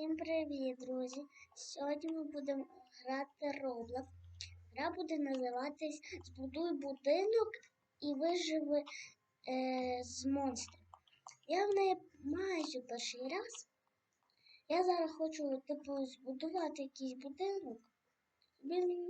Всім привіт, друзі! Сьогодні ми будемо грати Roblox. Гра буде називатись Збудуй будинок і виживи е, з монстрів. Я в неї майже перший раз. Я зараз хочу типу, збудувати якийсь будинок. Він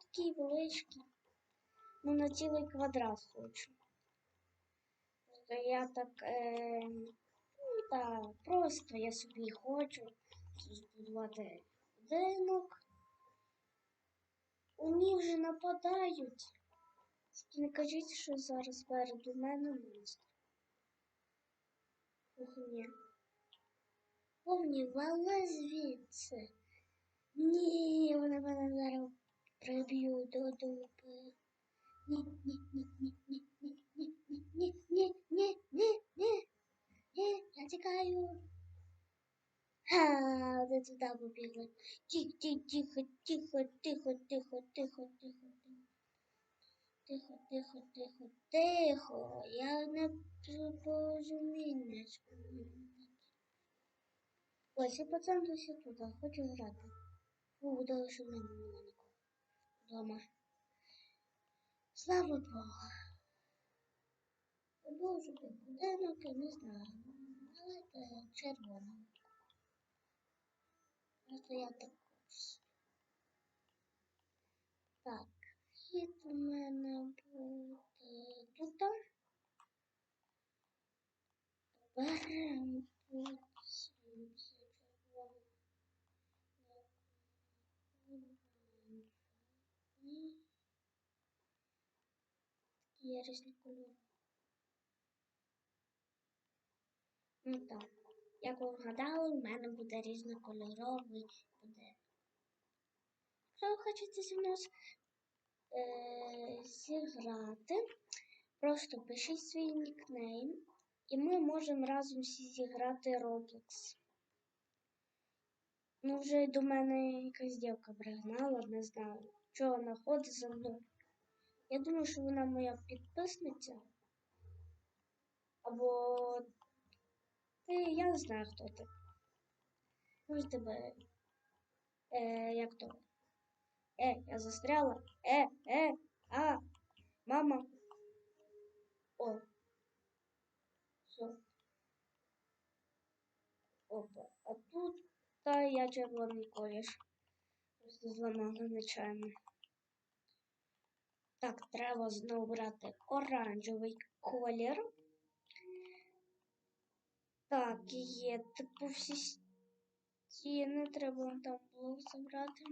такий величкий. Ну, на цілий квадрат хочу. Я так. Е, Ну, так, просто я собі хочу збудувати будинок. Вони вже нападають. Не кажіть, що зараз переду мене монстр. Ні. Повні вали звідси. Ні, вони мене зараз приб'ють до дупи. Ні, ні, ні, ні, ні, ні, ні, ні, ні, ні, ні, ні. Я тікаю. Ха, вони туди побігли. Тихо, тихо, тихо, тихо, тихо, тихо, тихо, тихо. Тихо, тихо, тихо. Я не порозуміння. Ось пацан досі туди, хочу грати. Фу, буде що в мене. Дома. Слава Богу. Продовжити будинок, я не знаю. Давайте червоно. Просто я так хочу. Так, хід у мене буде тут. Беремо це червоно. Є різні кольори. Ну так. Як ви вгадали, у мене буде різнокольоровий будинок. Якщо ви хочете зі мною е, зіграти, просто пишіть свій нікнейм, і ми можемо разом всі зіграти Roblox. Ну, вже до мене якась дівка пригнала, не знаю, чого вона ходить за мною. Я думаю, що вона моя підписниця. Або ти, я не знаю, хто ти. Може тебе. Е, як то? Е, я застряла. Е, е, а, мама. О. Все. Опа. А тут та я червоний колір. Просто зламала нечайно. Так, треба знову брати оранжевий колір. Так, є типу всі стіни, треба там блок забрати.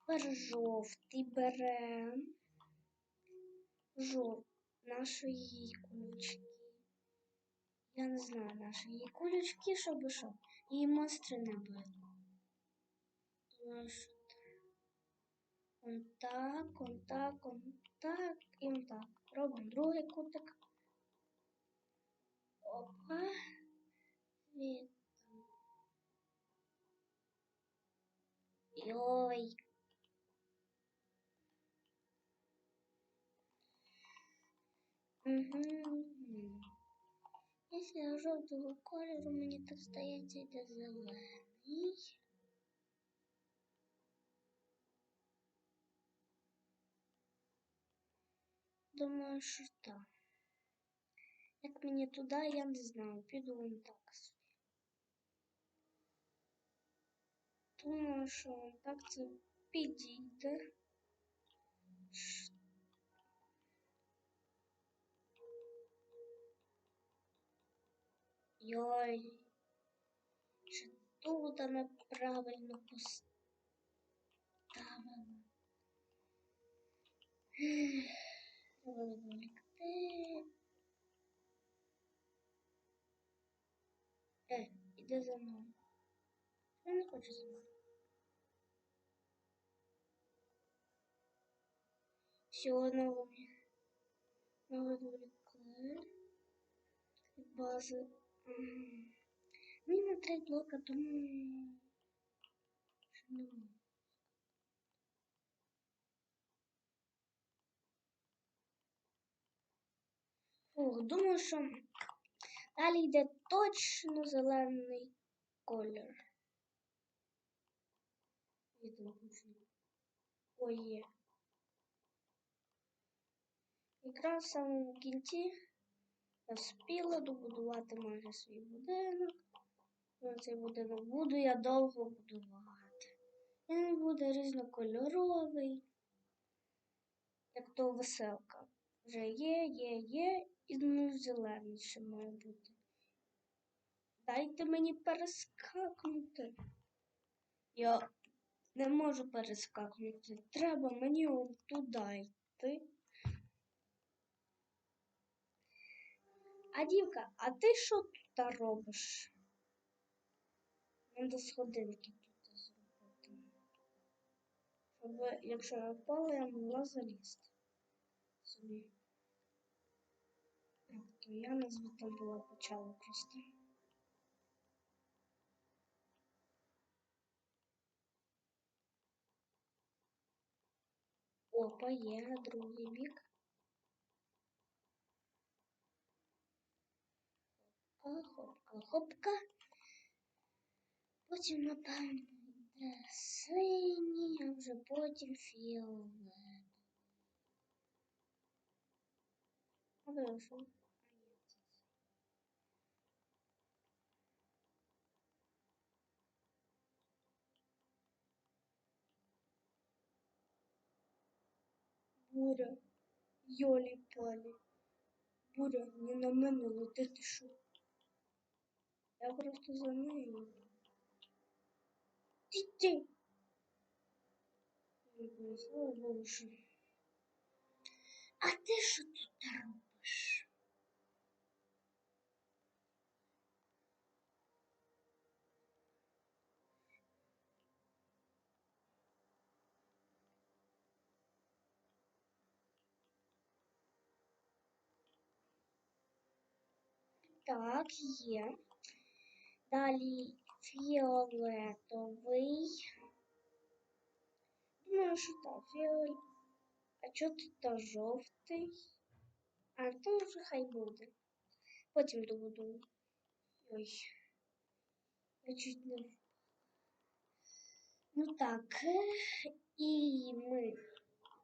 Тепер жовтий беремо. Жов... Нашої кулючки. Я не знаю нашої кулючки, щоб що. Її монстри не били. Думаю, що он так, он так, он так і он так. Робимо другий кутик. Опа. Від. Йой. Угу. Якщо жовтого кольору, мені так здається, йде зелений. Думаю, що так. Як мені туди, я не знаю. Піду вон так собі. Думаю, що вон так це підійде. Йой. Чи тут ми правильно поставили? Ех, Треба відволікти. Е, іди за мною. Я не хочу за мною. Все новые, Новый дубликат. Базы. Мне на три блока, а думаю... Ох, думаю, що далі йде точно зелений колір. Ой, є. Якраз в самому кінці я вспіла добудувати майже свій будинок. Цей будинок буду я довго будувати. Він буде різнокольоровий, як то веселка. Вже є, є, є, і ну зелений ще має бути. Дайте мені перескакнути. Я не можу перескакнути. Треба мені туди йти. А дівка, а ти що тут робиш? Надо сходинки тут зробити. Щоб, якщо я впала, я могла залізти. Собі. То я не звідти була почала просто. Опа, є другий бік. Хопка, хопка. Потім, напевно, йде синій, а вже потім фіолет. Це. Буря, йолі палі. Буря, не на мене летить що. Я просто за нею. Ти-ти. Слава Богу. А ти що тут робиш? Так, є. Далі фіолетовий. Думаю, що так, фіолетовий. А чого тут та жовтий? А, то вже хай буде. Потім добудую. Ой. Я чуть не. Ну так. І ми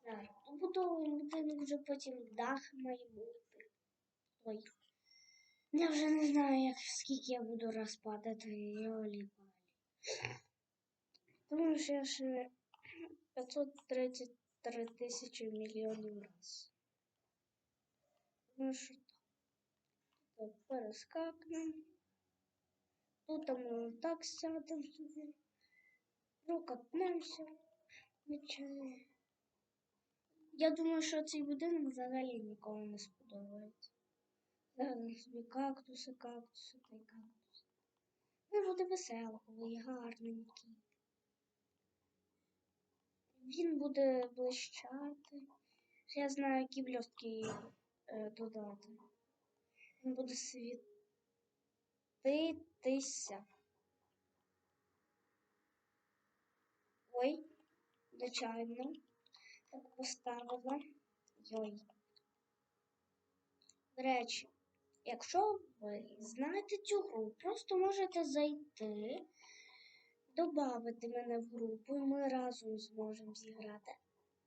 зараз добудовуємо будинок, вже потім дах має бути. Ой. Я вже не знаю, як скільки я буду розпадати йолі палі. Тому що я ще 533 тисячі мільйонів раз. Ну що так. Перескакнемо. Тут там ми так сядемо собі. Прокатнемося. Я думаю, що цей будинок взагалі нікому не сподобається. Зараз собі кактуси, кактуси та й кактуси. Він буде веселковий, гарненький. Він буде блищати. Я знаю, які блістки е, додати. Він буде світитися. Ой, звичайно. Так поставила. Йой. До речі, якщо ви знаєте цю гру, просто можете зайти, додати мене в групу, і ми разом зможемо зіграти.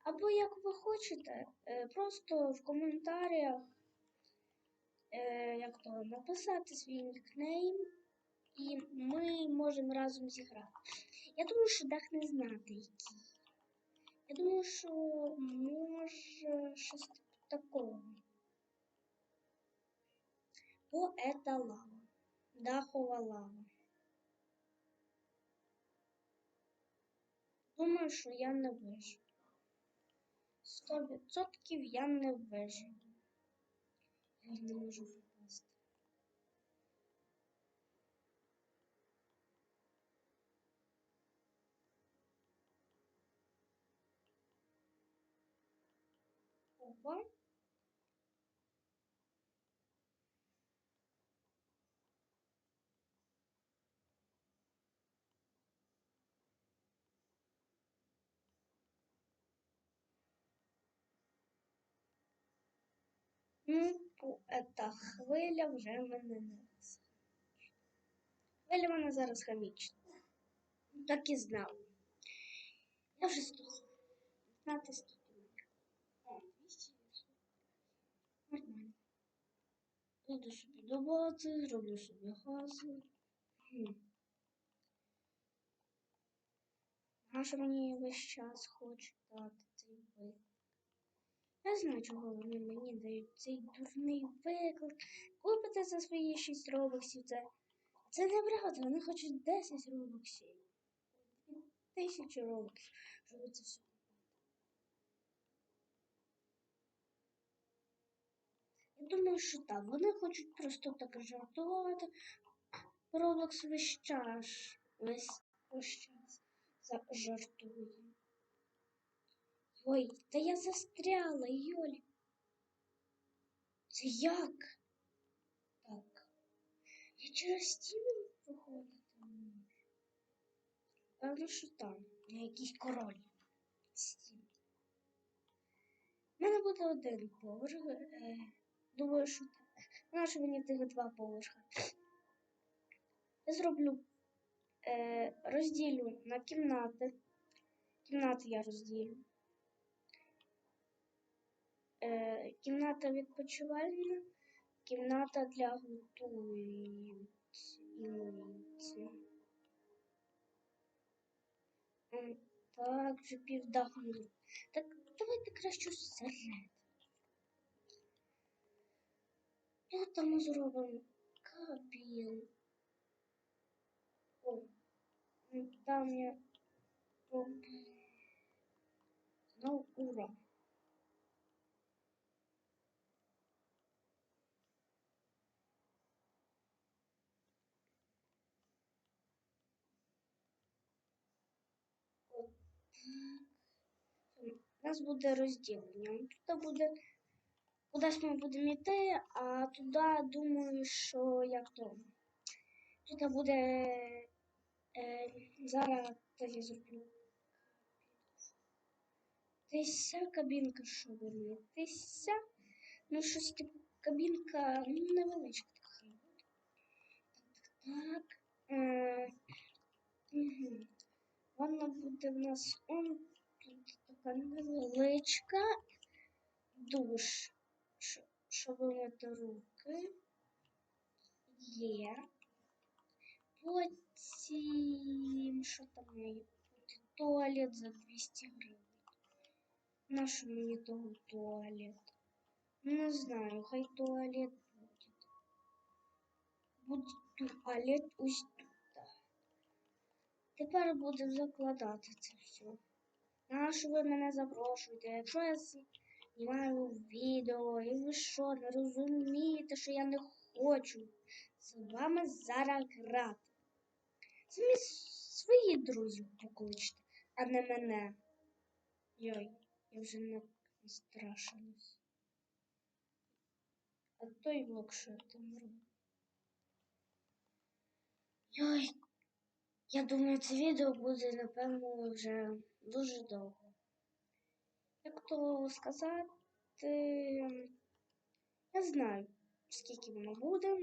Або як ви хочете, е, просто в коментарях е, як то, написати свій нікнейм, і ми можемо разом зіграти. Я думаю, що дах не знати який. Я думаю, що може щось такого. О, это лава. Дахова лава. Думаю, що я не виживу. Сто відсотків я не виживу. Я не можу попасти. Опа. Ну, ета хвиля вже мене не несе. Хвиля вона зараз хамічна. Так і знав. Я вже здохла. Знати 200. Нормально. Іду собі до бази, зроблю собі гази. Хм. А що мені весь час хочуть дати цей виклик? Я знаю, чого вони мені дають цей дурний виклик. Купити за свої 6 робоксів. Це, це неправда, вони хочуть 10 робоксів. Тисячі робоксів, щоб це все. Я думаю, що так. Вони хочуть просто так жартувати. Роблокс весь час. Весь, весь час жартує. Ой, та я застряла, Йоль. Це як? Так. Я через стіну проходити не можу. Певно, що там. Я якийсь король. Стін. У мене буде один поверх. Е, думаю, що так. Нащо мені тих два поверха? Я зроблю, е, розділю на кімнати. Кімнати я розділю. Е, кімната відпочивальна, кімната для готується. М, Так, вже півдаху. Так, давайте краще всередину. Тут там зробимо кабін. О, там я. Ну, ура. От так. У нас буде розділення. Тут буде кудись ми будемо йти, а туди думаю, що як то. Тут буде е, зараз так я зроблю. Тися кабінка, що буде? Тися. Ну, щось типу кабінка ну, невеличка така. Так. Е, угу. Вона буде в нас он тут невеличка душ, що- щоб мити руки. Є. Потім, що там має бути? Туалет за 200 гривень. Нащо мені того туалет? Не знаю, хай туалет буде. Буде туалет ось тут. Тепер будемо закладати це все. Нащо ви мене запрошуєте? Якщо я знімаю відео, і ви що, не розумієте, що я не хочу з вами зараз грати. Самі свої друзів покличте, а не мене. Йой, я вже не страшилась. А той блок, що я там роблю. Йой, я думаю, це відео буде, напевно, вже дуже довго. Як то сказати, я знаю, скільки воно буде.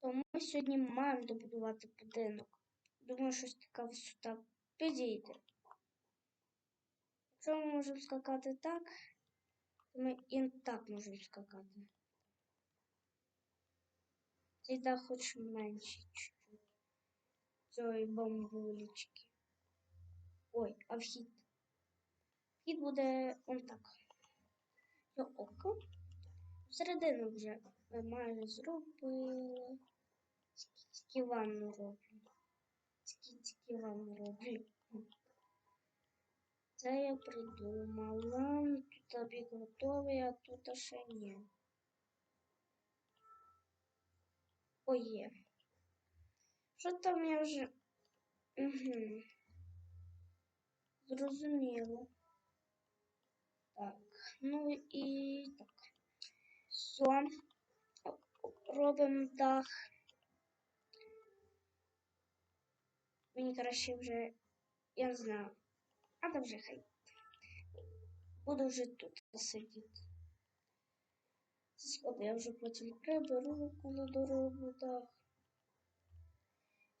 То ми сьогодні маємо добудувати будинок. Думаю, щось така висота підійде. Якщо ми можемо скакати так, то ми і так можемо скакати. Цей дах хоч чуть-чуть. Цієї бамбулечки. Ой, а вхід. Вхід буде он так. Йо око. Всередину вже майже зробили. Тільки ванну роблю. Тільки ванну роблю. Це я придумала. Тут обід готовий, а тут ще ні. Ой, є. Що там я вже. Угу. Зрозуміло. Так, ну і так. Все. Робимо дах. Мені краще вже, я не знаю. А там вже хай. Буду вже тут сидіти. Сходи, я вже потім приберу, коли дорогу дах.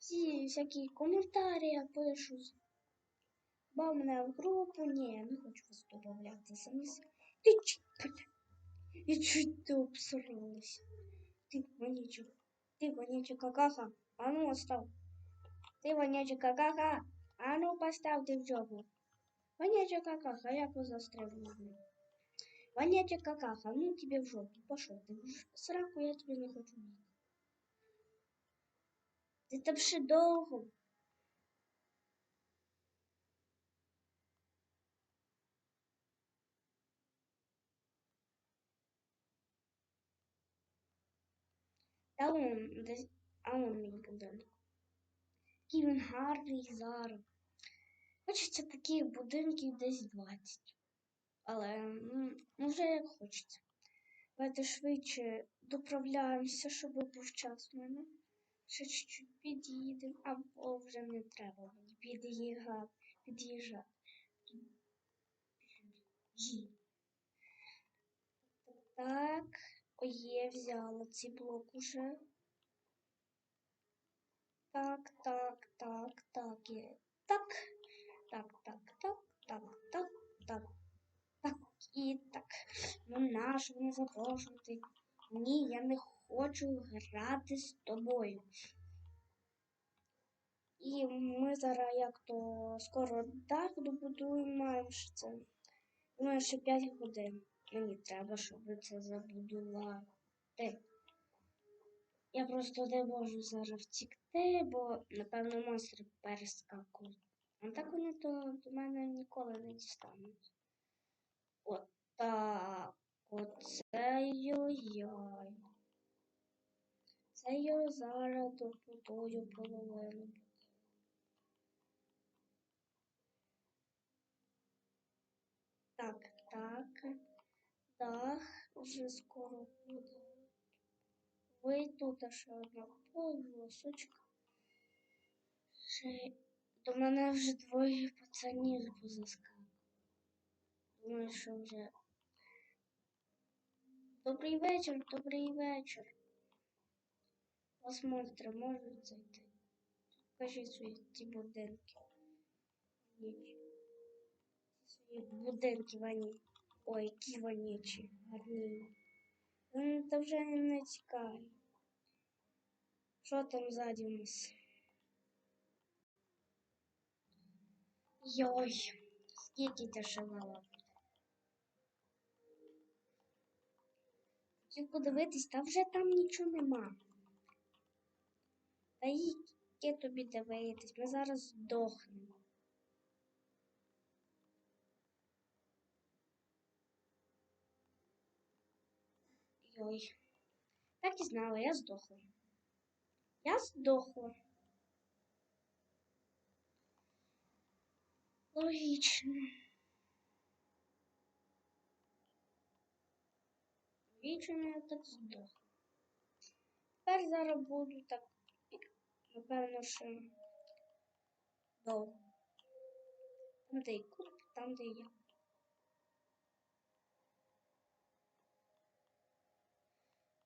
Всі всякі коментарі я пишу. Бав мене в групу. Ні, не хочу вас додавати самі. Ти бля, я чуть не обсралась. Ти вонючий. Ти вонючий какаха. А ну остав. Ти вонючий какаха. А ну постав ти в жопу. Вонячий какаха, як ви застрелили? Вонячий какаха, ну тебе в жопу. Пошел в сраку, я тебе не хочу. видеть. Ти там ще довго. Та он десь, а он мій будинок. Який він гарний зараз. Хочеться таких будинків десь 20. Але ну, вже як хочеться. Давайте швидше доправляємося, щоб був час в мене. Ще чуть-чуть під'їдемо, або вже не треба мені під'їжджати. Під'їжджати. Так, є, взяла цей блок уже. Так, так, так, так, є. Так, так, так, так, так, так, так, так, і так. Ну нащо мене запрошувати? Ні, я не хочу грати з тобою. І ми зараз як то скоро дах добудуємо, маємо це. Думаю, ще 5 годин. Мені треба, щоб це забудувати. Я просто не можу зараз втікти, бо, напевно, монстри перескакують. А так вони то до мене ніколи не дістануть. От так. Оце йой-йой. Це я зараз добудую половину. Так, так. Дах вже скоро буде. Ви тут ще одна полосочка. Ще до мене вже двоє пацанів позаскали. Думаю, що вже. Добрий вечір, добрий вечір. Вас можуть зайти. Покажіть свої ті будинки. Ні. Будинки вані. Ой, які вонючі, гарні. Вони та вже не цікаві. Що там ззаді у нас? Йой, скільки ти шалала буде. Хотів подивитись, та вже там нічого нема. Та яке тобі дивитись, ми зараз здохнемо. Йой. Так і знала, я здохла. Я здохла. Логічно. Логічно я так здохла. Тепер зараз буду так, напевно, що довго. Там, де і куб, там, де і я.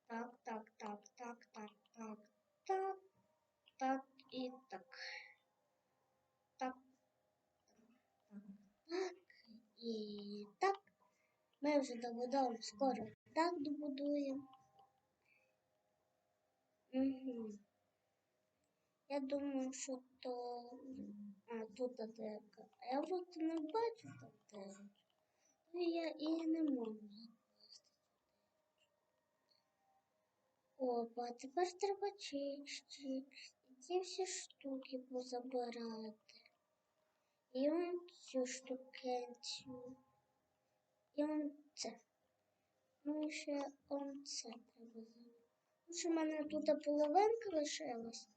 Так, так, так, так, так, так, так, так і так. Так, так, так і так. Ми вже добудовуємо скоро. Так добудуємо. Угу. Я думаю, що то. А, тут атака. Я от не бачу там де. Ну, Я і не можу. Опа, тепер треба чик-чик. Ці всі штуки позабирати. І он цю штукенцю. І он це. Ну ще он це треба забрати. Що в мене тут половинка лишилась.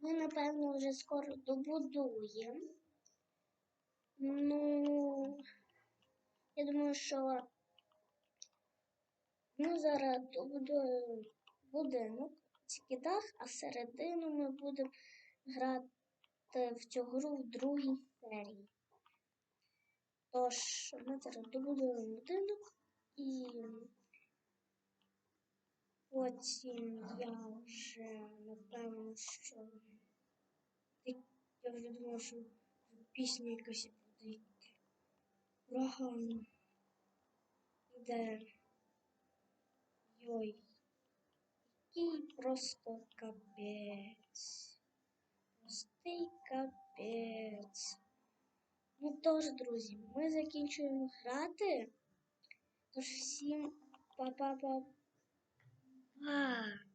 Ми, напевно, вже скоро добудуємо. Ну, я думаю, що ми зараз добудуємо будинок, тільки дах, а середину ми будемо грати в цю гру в другій серії. Тож, ми зараз добудуємо будинок і потім я вже напевно, що я вже думаю, що пісня якась буде йти. Ураган. Іде. Йой. Який просто капець. Простий капець. Ну тож, друзі, ми закінчуємо грати. Тож всім па-па-па. Па.